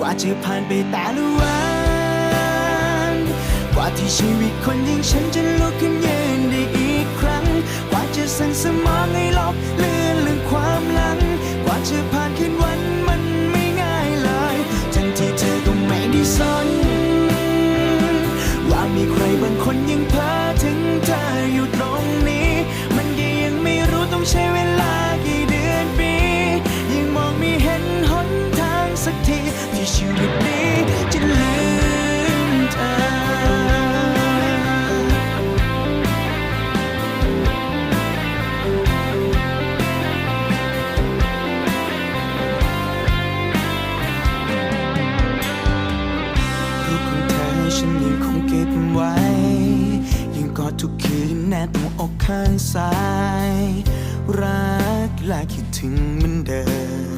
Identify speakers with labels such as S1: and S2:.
S1: กว่าจะผ่านไปแต่ละวัน กว่าที่ชีวิตคนอย่างฉันจะลุกขึ้นยืนได้อีกครั้ง กว่าจะสั่งสมองให้ลบเลือนเรื่องความหลัง กว่าจะผ่านคืนวันมันไม่ง่ายเลยทั้งที่เธอก็ไม่ได้สน ว่ามีใครบางคนยังเพ้อถึงเธออยู่ตรง ฉันยังคงเก็บไว้ ยังกอดทุกคืนแนบหัวอกข้างซ้าย รักและคิดถึงเหมือนเดิม